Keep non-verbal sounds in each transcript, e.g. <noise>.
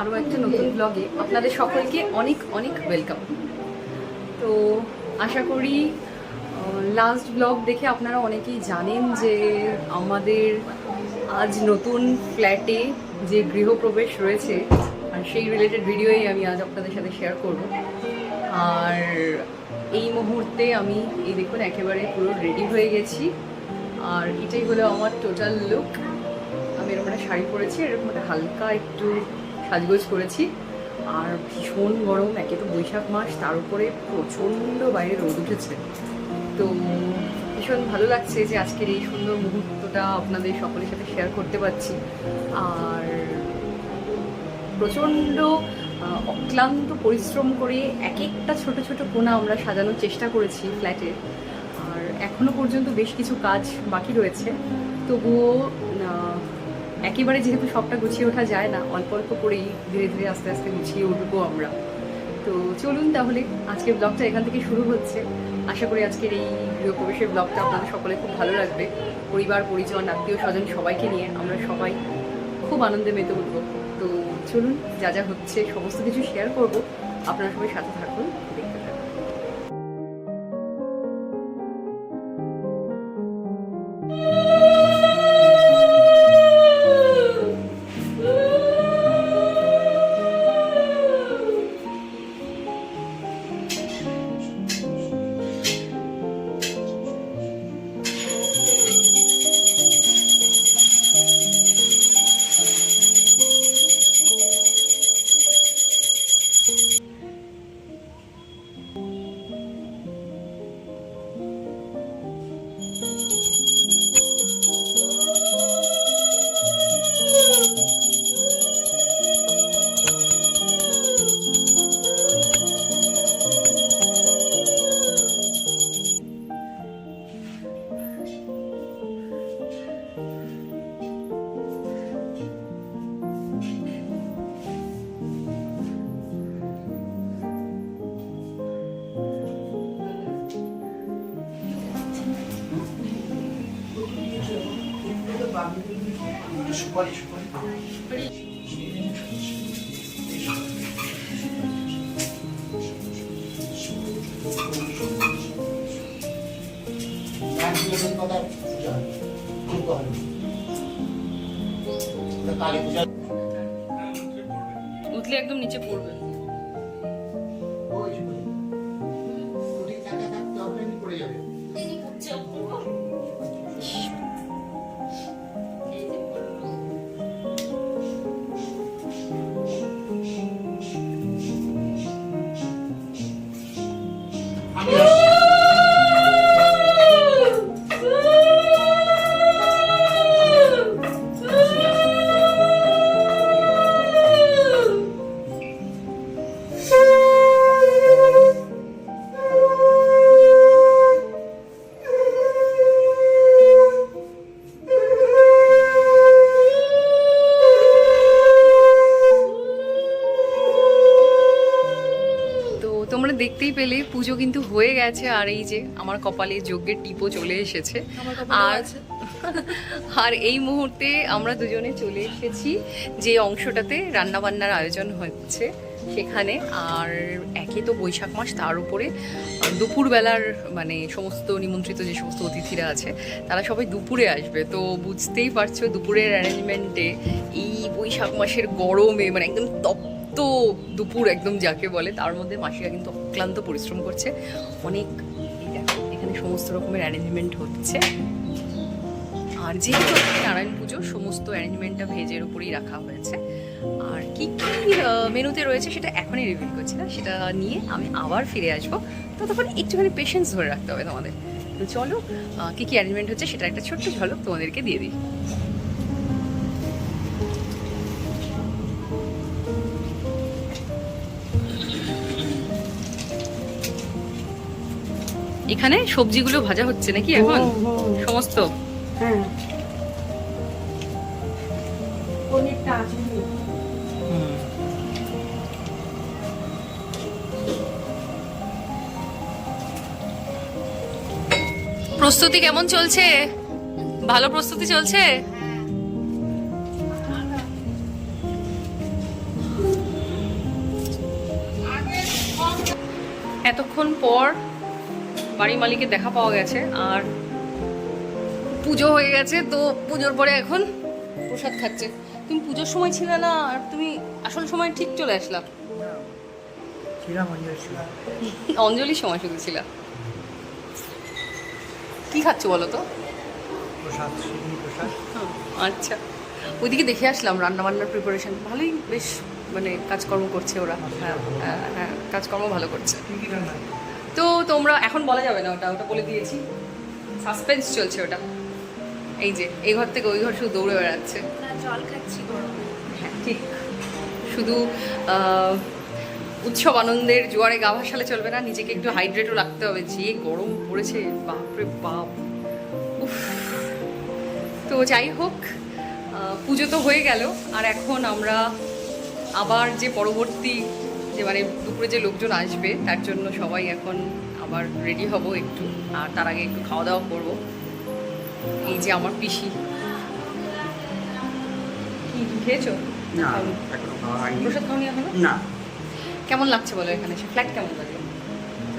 আরও একটা নতুন ব্লগে আপনাদের সকলকে অনেক অনেক ওয়েলকাম তো আশা করি লাস্ট ব্লগ দেখে আপনারা অনেকেই জানেন যে আমাদের আজ নতুন ফ্ল্যাটে যে গৃহপ্রবেশ রয়েছে, আর সেই রিলেটেড ভিডিওই আমি আজ আপনাদের সাথে শেয়ার করব। আর এই মুহূর্তে আমি, এই দেখুন, একেবারে পুরো রেডি হয়ে গেছি। আর এটাই হলো আমার টোটাল লুক আমি এরকম একটা শাড়ি পরেছি, এরকম একটা হালকা একটু সাজগোজ করেছি। আর ভীষণ গরম, একে তো বৈশাখ মাস, তার উপরে প্রচণ্ড বাইরে রোদ উঠেছে। তো ভীষণ ভালো লাগছে যে আজকের এই সুন্দর মুহূর্তটা আপনাদের সকলের সাথে শেয়ার করতে পারছি। আর প্রচণ্ড অক্লান্ত পরিশ্রম করে এক একটা ছোট ছোট কোণা আমরা সাজানোর চেষ্টা করেছি ফ্ল্যাটের আর এখনও পর্যন্ত বেশ কিছু কাজ বাকি রয়েছে। তবুও একেবারে যেহেতু সবটা গুছিয়ে ওঠা যায় না, অল্প অল্প করেই ধীরে ধীরে আস্তে আস্তে গুছিয়ে উঠবো আমরা। তো চলুন তাহলে আজকের ব্লগটা এখান থেকে শুরু হচ্ছে। আশা করি আজকের এই গৃহপ্রবেশের ব্লগটা আপনাদের সকলে খুব ভালো লাগবে। পরিবার, পরিজন, আত্মীয় স্বজন সবাইকে নিয়ে আমরা সবাই খুব আনন্দে মেতে উঠবো। তো চলুন, যা যা হচ্ছে, সমস্ত কিছু শেয়ার করব। আপনারা সবাই সাথে থাকুন। সুপারি উঠলে একদম নিচে পড়বে। পড়ে। যাবে। দেখতেই পেলে পুজো কিন্তু হয়ে গেছে আর এই যে আমার কপালে যজ্ঞের টিপও চলে এসেছে। আর <laughs> আর এই মুহূর্তে আমরা দুজনে চলে এসেছি যে অংশটাতে রান্নাবান্নার আয়োজন হচ্ছে সেখানে। আর একে তো বৈশাখ মাস তার উপরে দুপুরবেলার মানে সমস্ত নিমন্ত্রিত যে সমস্ত অতিথিরা আছে তারা সবাই দুপুরে আসবে। তো বুঝতেই পারছ দুপুরের অ্যারেঞ্জমেন্টে এই বৈশাখ মাসের গরমে মানে একদম তপ্ত দুপুর একদম যাকে বলে, তার মধ্যে মাসিরা কিন্তু অক্লান্ত পরিশ্রম করছে। অনেক এখানে সমস্ত রকমের অ্যারেঞ্জমেন্ট হচ্ছে। আর যেহেতু নারায়ণ পুজো, সমস্ত অ্যারেঞ্জমেন্টটা ভেজের উপরেই রাখা হয়েছে। আর কি কি মেনুতে রয়েছে সেটা এখনই রিভিল করছি না, সেটা নিয়ে আমি আবার ফিরে আসব। ততক্ষণ একটুখানি পেশেন্স ধরে রাখতে হবে তোমাদের। তো চলো কি কি অ্যারেঞ্জমেন্ট হচ্ছে সেটা একটা ছোট্ট ঝলক তোমাদেরকে দিয়ে দিই। এখানে সবজিগুলো ভাজা হচ্ছে নাকি এখন? সমস্ত? হ্যাঁ। প্রস্তুতি কেমন চলছে? ভালো প্রস্তুতি চলছে? এতক্ষণ পর বাড়ি মালিকের দেখা পাওয়া গেছে আর পুজো হয়ে গেছে তো পুজোর পরে এখন প্রসাদ খাচ্ছে তুমি পুজোর সময় ছিল না আর তুমি আসল সময় ঠিক চলে আসলা। ছিলাম অঞ্জলি অঞ্জলির সময় শুধু ছিল। কি খাচ্ছ বলো তো? আচ্ছা। ওইদিকে দেখে আসলাম রান্না বান্নার প্রিপারেশন ভালোই বেশ মানে কাজকর্ম করছে ওরা। হ্যাঁ হ্যাঁ, হ্যাঁ কাজকর্ম ভালো করছে। তো তোমরা এখন বলা যাবে না ওটা ওটা বলে দিয়েছি। সাসপেন্স চলছে ওটা। এই যে এই ঘর থেকে ওই ঘর শুধু দৌড়ে বেড়াচ্ছে। জল খাচ্ছি হ্যাঁ ঠিক। শুধু উৎসব আনন্দের জোয়ারে গা ভাসালে চলবে না নিজেকে একটু হাইড্রেটও রাখতে হবে। যে গরম পড়েছে বাপরে বাপ। উফ। তো যাই হোক পুজো তো হয়ে গেল। আর এখন আমরা আবার যে পরবর্তী যে মানে দুপুরে যে লোকজন আসবে তার জন্য সবাই এখন আবার রেডি হব একটু। আর তার আগে একটু খাওয়া দাওয়া করব। এই যে আমার পিসি। কি খেয়েছো? না খাওনি? এখনও খাওয়া হয়নি। প্রসাদ খাওনি এখনও? না। কেমন লাগছে বলো এখানে? এসে ফ্ল্যাট কেমন লাগে?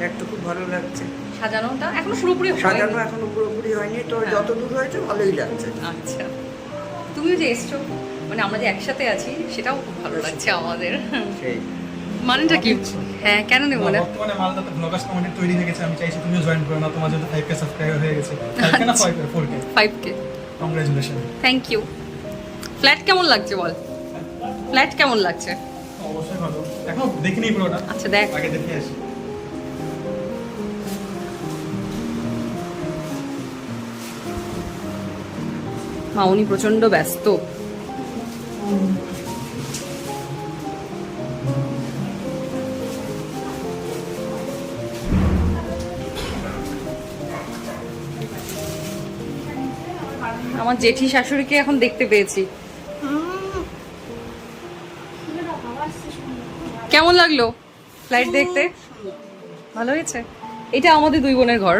একটু খুব ভালো লাগছে। সাজানোটা এখনও পুরোপুরি সাজানো এখনও পুরোপুরি হয়নি। তো হ্যাঁ। যত দূর হয়েছে ভালোই লাগছে। আচ্ছা। তুমিও যে এসছো মানে আমরা যে একসাথে আছি সেটাও খুব ভালো লাগছে আমাদের। সেই। মানেটা কি? হ্যাঁ কেন নেব না বর্তমানে মালদাতে ব্লগার্স কমিউনিটি তৈরি হয়ে গেছে আমি চাইছি তুমিও জয়েন করো না তোমার যেহেতু ফাইভ কে সাবস্ক্রাইবার হয়ে গেছে। ফাইভ কে না আচ্ছা। Five K four K five K congratulation thank you flat কেমন লাগছে বল? ফ্ল্যাট কেমন লাগছে? অবশ্যই ভালো। এখনও দেখিনি পুরোটা। আচ্ছা দেখ। আগে দেখে আসি। মাউনি প্রচণ্ড ব্যস্ত। আমার জেঠি শাশুড়িকে এখন দেখতে পেয়েছি। কেমন লাগল ফ্লাইট দেখতে? ভালো হয়েছে? এটা আমাদের দুই বোনের ঘর।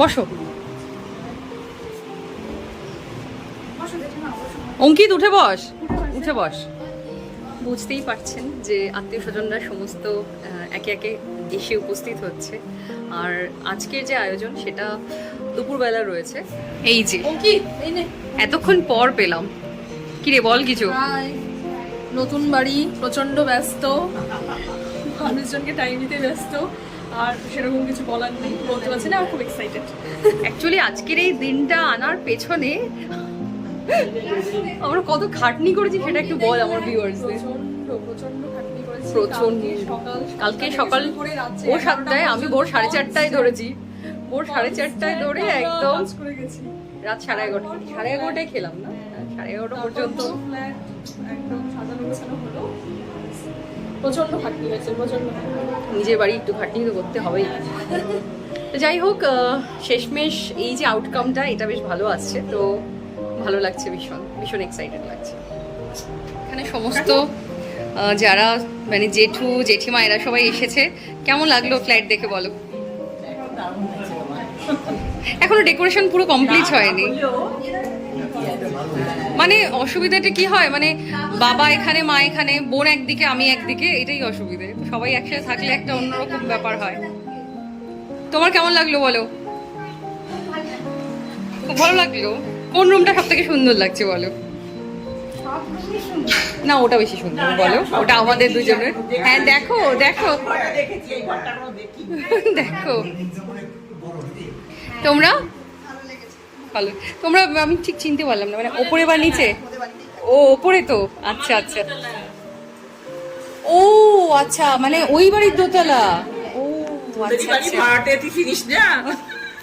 বসো। অঙ্কিত, উঠে বস। উঠে বস। বুঝতেই পারছেন যে আত্মীয় স্বজনরা সমস্ত একে একে এসে উপস্থিত হচ্ছে। আর আজকের যে আয়োজন সেটা দুপুরবেলা রয়েছে। এই যে। এতক্ষণ পর পেলাম। কি রে বল কিছু। নতুন বাড়ি প্রচণ্ড ব্যস্ত। মানুষজনকে টাইম দিতে ব্যস্ত। আর সেরকম কিছু বলার নেই। বলতে পারছি না খুব এক্সাইটেড অ্যাকচুয়ালি আজকের এই দিনটা আনার পেছনে আমরা কত খাটনি করেছি সেটা একটু বল আমার ভিউয়ার্সদের প্রচণ্ড প্রচণ্ড খাটনি। করেছি প্রচণ্ড। কালকে সকাল ভোর সাতটায়, আমি ভোর সাড়ে চারটায় ধরেছি। ভোর সাড়ে চারটায় ধরে একদম রাত সাড়ে এগারোটা। সাড়ে এগারোটায় খেলাম না, সাড়ে এগারোটা পর্যন্ত। প্রচণ্ড প্রচণ্ড নিজের বাড়ি একটু খাটনি তো করতে হবেই। তো যাই হোক শেষমেশ এই যে আউটকামটা এটা বেশ ভালো আসছে। তো ভালো লাগছে ভীষণ ভীষণ এক্সাইটেড লাগছে। এখানে সমস্ত যারা মানে জেঠু জেঠিমা এরা সবাই এসেছে। কেমন লাগল ফ্ল্যাট দেখে বলো? এখনও ডেকোরেশন পুরো কমপ্লিট হয়নি। মানে অসুবিধাটা কি হয়? মানে বাবা এখানে মা এখানে বোন একদিকে আমি একদিকে এটাই অসুবিধে। সবাই একসাথে থাকলে একটা অন্যরকম ব্যাপার হয়। তোমার কেমন লাগল বলো? ভালো লাগল। কোন রুমটা সব থেকে সুন্দর লাগছে বলো? না ওটা বেশি সুন্দর বলো। ওটা আমাদের দুজনের। হ্যাঁ দেখো দেখো। <laughs> দেখো। তোমরা? ভালো। তোমরা আমি ঠিক চিনতে পারলাম না মানে ওপরে বা নিচে? ও ওপরে তো। আচ্ছা আচ্ছা। ও আচ্ছা মানে ওই বাড়ির দোতলা। ও আচ্ছা আচ্ছা।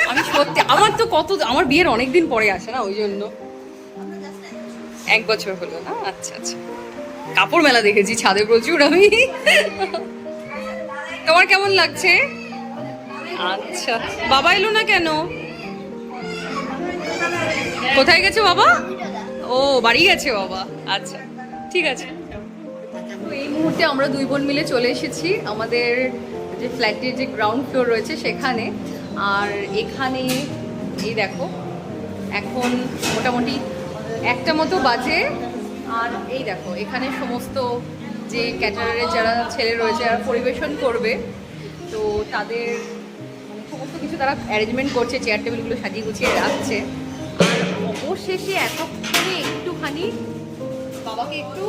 আমি সত্যি আমার তো কত আমার বিয়ের অনেক দিন পরে আসে না ওই জন্য। এক বছর হলো না? আচ্ছা আচ্ছা। কাপড় মেলা দেখেছি, ছাদে প্রচুর আমি। তোমার কেমন লাগছে? আচ্ছা। বাবা এলো না কেন? কোথায় গেছে বাবা? ও, বাড়ি গেছে বাবা। আচ্ছা ঠিক আছে। এই মুহূর্তে আমরা দুই বোন মিলে চলে এসেছি আমাদের যে ফ্ল্যাটের যে গ্রাউন্ড ফ্লোর রয়েছে সেখানে। আর এখানে, এই দেখো, এখন মোটামুটি একটা মতো বাজে। আর এই দেখো, এখানে সমস্ত যে ক্যাটারারের যারা ছেলে রয়েছে যারা পরিবেশন করবে, তো তাদের সমস্ত কিছু তারা অ্যারেঞ্জমেন্ট করছে চেয়ার টেবিলগুলো সাজিয়ে গুছিয়ে রাখছে। আর অবশেষে এতক্ষণে একটুখানি বাবাকে একটু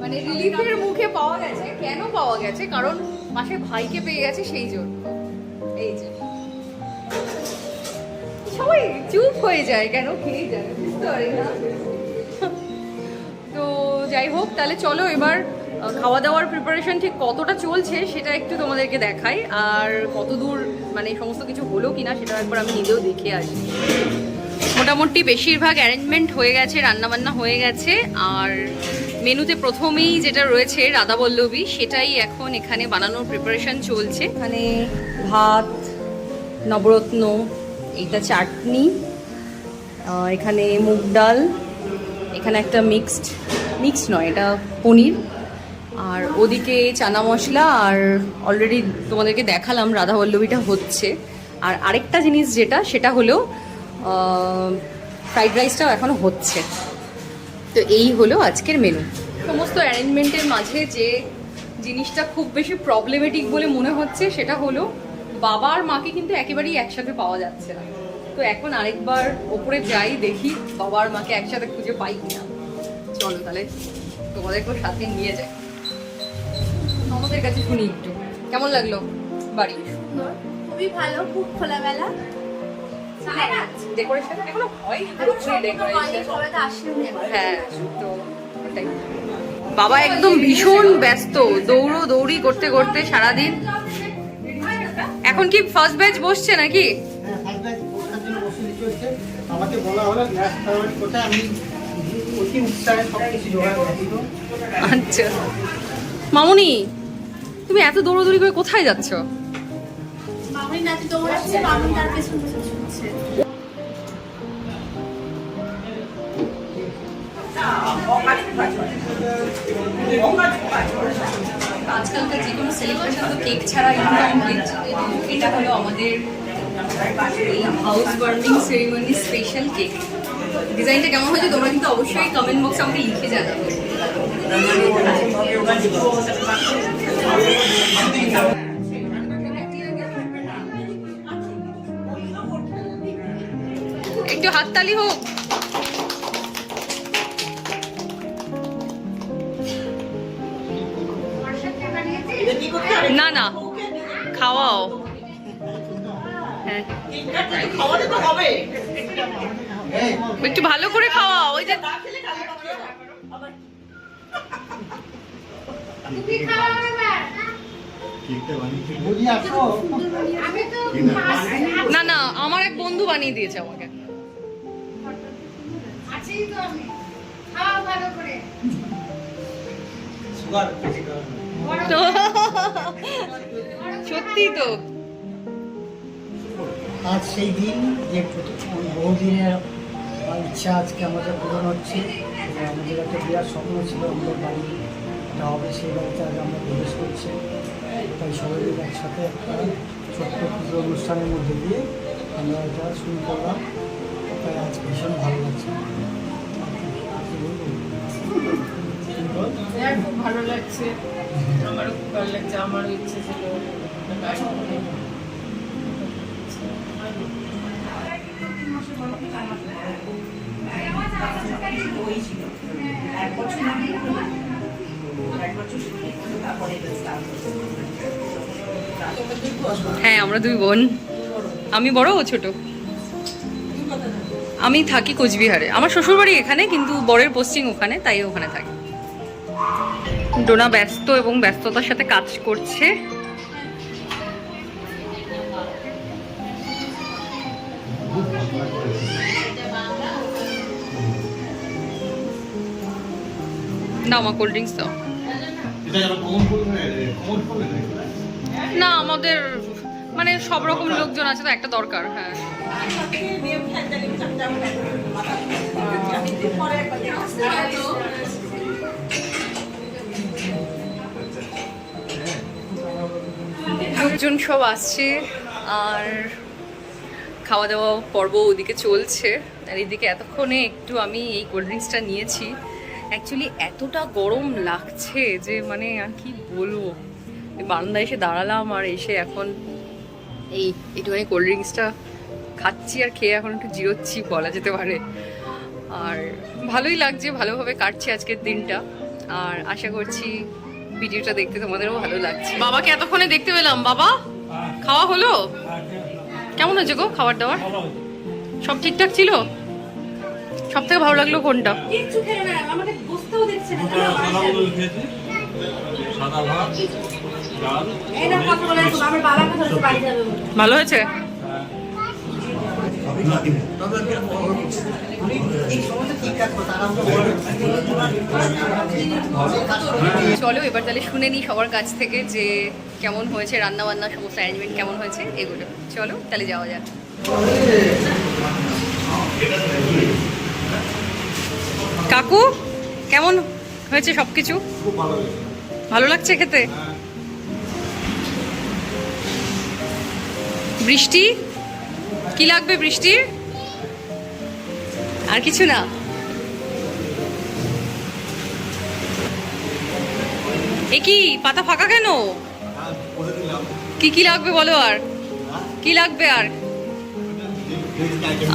মানে রিলিফের মুখে পাওয়া গেছে। কেন পাওয়া গেছে? কারণ মাসে ভাইকে পেয়ে গেছে সেই জন্য। এই যে। সবাই চুপ হয়ে যায় কেন? খেয়ে যায় বুঝতে পারি না। তো যাই হোক, তাহলে চলো এবার খাওয়া দাওয়ার প্রিপারেশন ঠিক কতটা চলছে সেটা একটু তোমাদেরকে দেখাই। আর কত দূর মানে সমস্ত কিছু হলো কিনা সেটা একবার আমি নিজেও দেখে আসি। মোটামুটি বেশিরভাগ অ্যারেঞ্জমেন্ট হয়ে গেছে, রান্নাবান্না হয়ে গেছে। আর মেনুতে প্রথমেই যেটা রয়েছে, রাধাবল্লভী, সেটাই এখন এখানে বানানোর প্রিপারেশন চলছে। এখানে ভাত, নবরত্ন এইটা চাটনি এখানে মুগ ডাল, এখানে একটা মিক্সড মিক্সড নয়, এটা পনির। আর ওদিকে চানা মশলা আর অলরেডি তোমাদেরকে দেখালাম রাধাবল্লভীটা হচ্ছে। আর আরেকটা জিনিস যেটা, সেটা হলো ফ্রাইড রাইসটাও এখনও হচ্ছে। তো এই হলো আজকের মেনু সমস্ত অ্যারেঞ্জমেন্টের মাঝে যে জিনিসটা খুব বেশি প্রবলেমেটিক বলে মনে হচ্ছে, সেটা হলো বাবা আর মাকে কিন্তু একেবারেই একসাথে পাওয়া যাচ্ছে না। তো এখন আরেকবার ওপরে যাই দেখি বাবা আর মাকে একসাথে খুঁজে পাই কিনা। চলো তাহলে তোমাদেরকেও সাথে নিয়ে যাই। আমাদের কাছে শুনি একটু। কেমন লাগল বাড়ি? খুবই ভালো খুব খোলামেলা। ডেকোরেশন এখনও হ্যাঁ তো বাবা একদম ভীষণ ব্যস্ত দৌড়ো দৌড়ি করতে করতে সারাদিন এখন কি ফার্স্ট ব্যাচ বসছে নাকি? হ্যাঁ, ফার্স্ট ব্যাচ পরীক্ষার জন্য প্রস্তুতি চলছে। আমাকে বলা হলো গ্যাস ফরওয়ার্ড করতে আমি অতি উৎসাহে সব কিছু জোগাড় আচ্ছা। মামুনি তুমি এত দৌড়াদৌড়ি করে কোথায় যাচ্ছ? মামুনি দৌড়াচ্ছে মামুনি তার পেছন পেছন শুনছে আজকালকার যে কোনো সেলিব্রেশন তো কেক ছাড়া এটা হলো আমাদের হাউস বার্নিং সেরিমনি স্পেশাল কেক ডিজাইনটা কেমন হয়েছে তোমরা কিন্তু অবশ্যই কমেন্ট বক্সে আমাকে লিখে জানাবে। একটু হাততালি হোক। না। না খাওয়াও। হ্যাঁ। একটু ভালো করে খাওয়া ওই যে না না আমার এক বন্ধু বানিয়ে দিয়েছে আমাকে। সত্যি তো। আজ সেই দিন যে প্রথম বহুদিনের ইচ্ছা আজকে আমাদের পূরণ হচ্ছে আমাদের একটা বিরাট স্বপ্ন ছিল আমাদের বাড়ি। এটা হবে সেই বাড়িতে আজ আমরা প্রবেশ করছি। তাই সবাই মিলে একসাথে একটা ছোট্ট পুজো অনুষ্ঠানের মধ্যে দিয়ে আমরা এটা শুরু করলাম। তাই আজ ভীষণ ভালো লাগছে। ভালো লাগছে। আমারও খুব ভালো লাগছে আমারও ইচ্ছে ছিল। একটা। হ্যাঁ আমরা দুই বোন। আমি বড়, ও ছোট। আমি থাকি কোচবিহারে। আমার শ্বশুরবাড়ি এখানে, কিন্তু বরের পোস্টিং ওখানে, তাই ওখানে থাকি। ডোনা ব্যস্ত এবং ব্যস্ততার সাথে কাজ করছে। দাও। মা কোল্ড ড্রিঙ্কস দাও না আমাদের মানে সব রকম লোকজন আছে তো একটা দরকার হ্যাঁ। লোকজন সব আসছে আর খাওয়া দাওয়া পর্ব ওদিকে চলছে। আর এদিকে এতক্ষণে একটু আমি এই কোল্ড ড্রিঙ্কসটা নিয়েছি। অ্যাকচুয়ালি এতটা গরম লাগছে যে মানে আর কি বলব? বারান্দায় এসে দাঁড়ালাম আর এসে এখন এই একটুখানি কোল্ড ড্রিঙ্কসটা খাচ্ছি আর খেয়ে এখন একটু জিরোচ্ছি, বলা যেতে পারে। আর ভালোই লাগছে, ভালোভাবে কাটছে আজকের দিনটা। আর আশা করছি ভিডিওটা দেখতে তোমাদেরও ভালো লাগছে। বাবাকে এতক্ষণে দেখতে পেলাম। বাবা, খাওয়া হলো? কেমন হয়েছে গো খাবার দাবার? সব ঠিকঠাক ছিল? সব থেকে ভালো লাগল কোনটা। ভালো হয়েছে? চলো, এবার তাহলে শুনে নিই সবার কাছ থেকে যে কেমন হয়েছে রান্না বান্না সমস্ত অ্যারেঞ্জমেন্ট কেমন হয়েছে, এগুলো। চলো, তাহলে যাওয়া যাক। কাকু, কেমন হয়েছে সব কিছু ভালো লাগছে খেতে? বৃষ্টি? কি লাগবে বৃষ্টির? আর কিছু না। এ কি, পাতা ফাঁকা কেন? কি কি লাগবে বলো আর? কি লাগবে আর?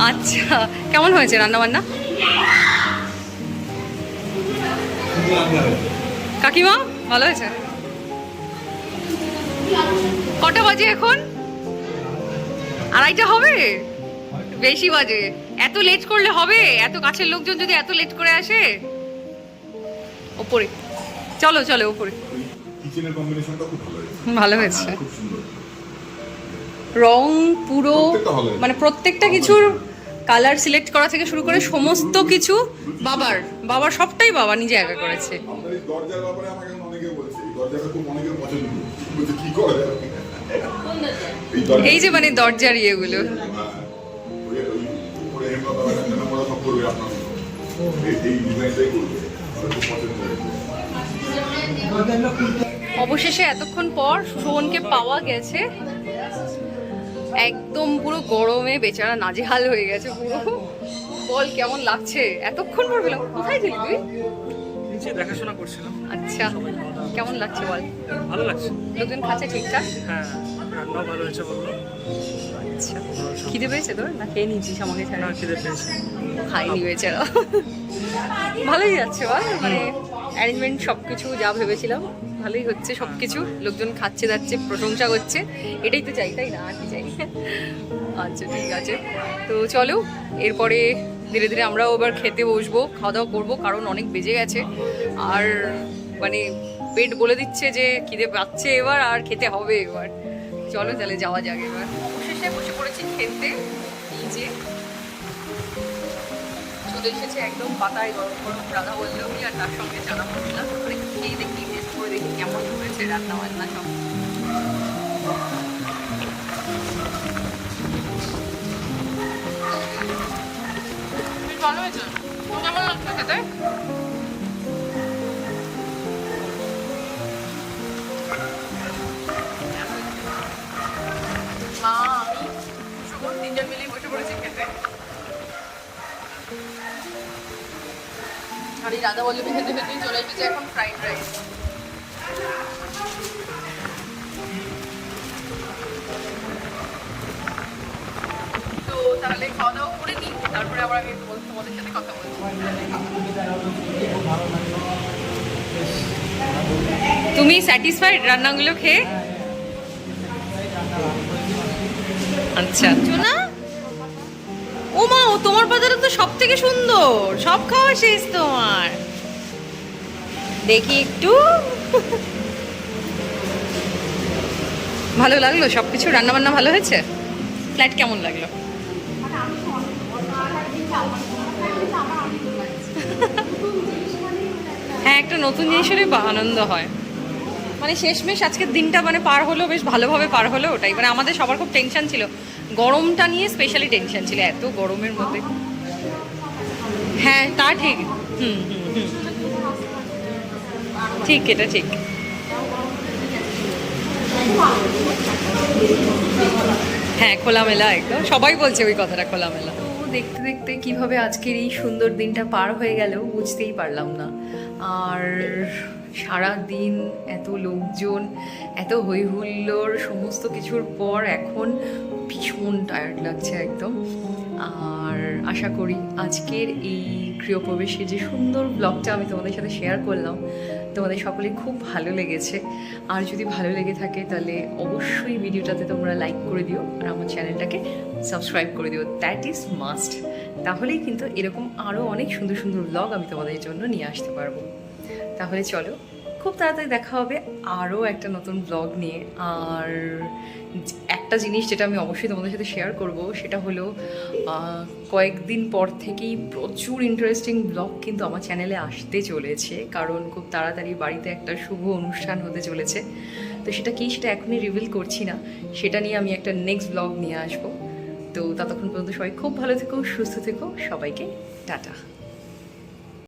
আচ্ছা কেমন হয়েছে রান্না বান্না কাকিমা, ভালো হয়েছে? কটা বাজে এখন? আড়াইটা হবে? বেশি বাজে। এত লেট করলে হবে? এত কাছের লোকজন যদি এত লেট করে আসে? ওপরে। চলো চলো ওপরে। কিচেনের কম্বিনেশনটা খুব ভালো হয়েছে। ভালো হয়েছে। খুব সুন্দর। রং পুরো। মানে প্রত্যেকটা কিছুর কালার সিলেক্ট করা থেকে শুরু করে সমস্ত কিছু বাবার। বাবার সবটাই বাবা নিজে একা করেছে। এই দরজার ব্যাপারে আমাকে অনেকে বলেছে এই দরজাটা খুব অনেকের পছন্দ বলছে কি করা? যাবে এই দরজা। এই যে মানে দরজার ইয়েগুলো। অবশেষে এতক্ষণ পর শোভনকে পাওয়া গেছে। একদম পুরো গরমে বেচারা নাজেহাল হয়ে গেছে পুরো। বল, কেমন লাগছে? এতক্ষণ পর পেলাম। কোথায় ছিলি তুই? নিচে দেখাশোনা করছিলাম। আচ্ছা কেমন লাগছে বল? ভালো লাগছে। লোকজন খাচ্ছে ঠিকঠাক? হ্যাঁ রান্নাও ভালো হয়েছে বলল। আচ্ছা। খিদে পেয়েছে তোর? না খেয়ে নিয়েছিস আমাকে ছাড়া। খিদে পেয়েছে। খাইনি বেচারা। ভালোই যাচ্ছে বল মানে অ্যারেঞ্জমেন্ট সব কিছু যা ভেবেছিলাম ভালোই হচ্ছে সব কিছু লোকজন খাচ্ছে যাচ্ছে প্রশংসা করছে। এটাই তো চাই তাই না? আর কি চাই? আচ্ছা ঠিক আছে। তো চলো এরপরে ধীরে ধীরে আমরাও এবার খেতে বসবো খাওয়া দাওয়া করব, কারণ অনেক বেজে গেছে। আর মানে পেট বলে দিচ্ছে যে খিদে পাচ্ছে এবার, আর খেতে হবে এবার। চলো তাহলে যাওয়া যাক এবার। অবশেষে বসে পড়েছি খেতে এই যে চলে এসেছে একদম পাতায় গরম গরম রাধা বল্লভী আর তার সঙ্গে চানা মশলা। তারপরে একটু খেয়ে দেখি টেস্ট করে দেখি কেমন হয়েছে রান্না বান্না সব। ভালো হয়েছে? কেমন লাগছে খেতে? মা, আমি শুভ তিনজন মিলেই বসে পড়েছি খেতে। আর এই রাধা বল্লভী খেতে চলে এসেছে এখন ফ্রাইড রাইস তাহলে খাওয়া দাওয়া করে নিই তারপরে আবার আমি তোমাদের সাথে কথা বলব তুমি স্যাটিসফাইড রান্নাগুলো খেয়ে? আচ্ছা। না ও মা ও তোমার বাজারে তো সব থেকে সুন্দর। সব খাওয়া শেষ তোমার। দেখি একটু। ভালো লাগল? সব কিছু রান্না বান্না ভালো হয়েছে? ফ্ল্যাট কেমন লাগল? হ্যাঁ একটা নতুন জিনিসেরই আনন্দ হয়। মানে শেষমেশ আজকের দিনটা মানে পার হলো বেশ ভালোভাবে পার হলো ওটাই। মানে আমাদের সবার খুব টেনশন ছিল। গরমটা নিয়ে স্পেশালি টেনশন ছিল, এত গরমের মধ্যে। হ্যাঁ তা ঠিক। হুম হুম ঠিক, এটা ঠিক। হ্যাঁ খোলামেলা একদম। সবাই বলছে ওই কথাটা, খোলামেলা। দেখতে দেখতে কীভাবে আজকের এই সুন্দর দিনটা পার হয়ে গেল বুঝতেই পারলাম না। আর সারা দিন এত লোকজন, এত হই হুল্লোড় সমস্ত কিছুর পর এখন ভীষণ টায়ার্ড লাগছে একদম। আর আশা করি আজকের এই গৃহপ্রবেশের যে সুন্দর ব্লগটা আমি তোমাদের সাথে শেয়ার করলাম, তোমাদের সকলে খুব ভালো লেগেছে। আর যদি ভালো লেগে থাকে তাহলে অবশ্যই ভিডিওটাতে তোমরা লাইক করে দিও আর আমার চ্যানেলটাকে সাবস্ক্রাইব করে দিও। দ্যাট ইজ মাস্ট তাহলেই কিন্তু এরকম আরও অনেক সুন্দর সুন্দর ব্লগ আমি তোমাদের জন্য নিয়ে আসতে পারব। তাহলে চলো, খুব তাড়াতাড়ি দেখা হবে আরও একটা নতুন ব্লগ নিয়ে। আর একটা জিনিস যেটা আমি অবশ্যই তোমাদের সাথে শেয়ার করব, সেটা হলো কয়েকদিন পর থেকেই প্রচুর ইন্টারেস্টিং ব্লগ কিন্তু আমার চ্যানেলে আসতে চলেছে। কারণ খুব তাড়াতাড়ি বাড়িতে একটা শুভ অনুষ্ঠান হতে চলেছে। তো সেটা কি সেটা এখনই রিভিল করছি না, সেটা নিয়ে আমি একটা নেক্সট ব্লগ নিয়ে আসব। তো ততক্ষণ পর্যন্ত সবাই খুব ভালো থেকো সুস্থ থেকো সবাইকে টাটা।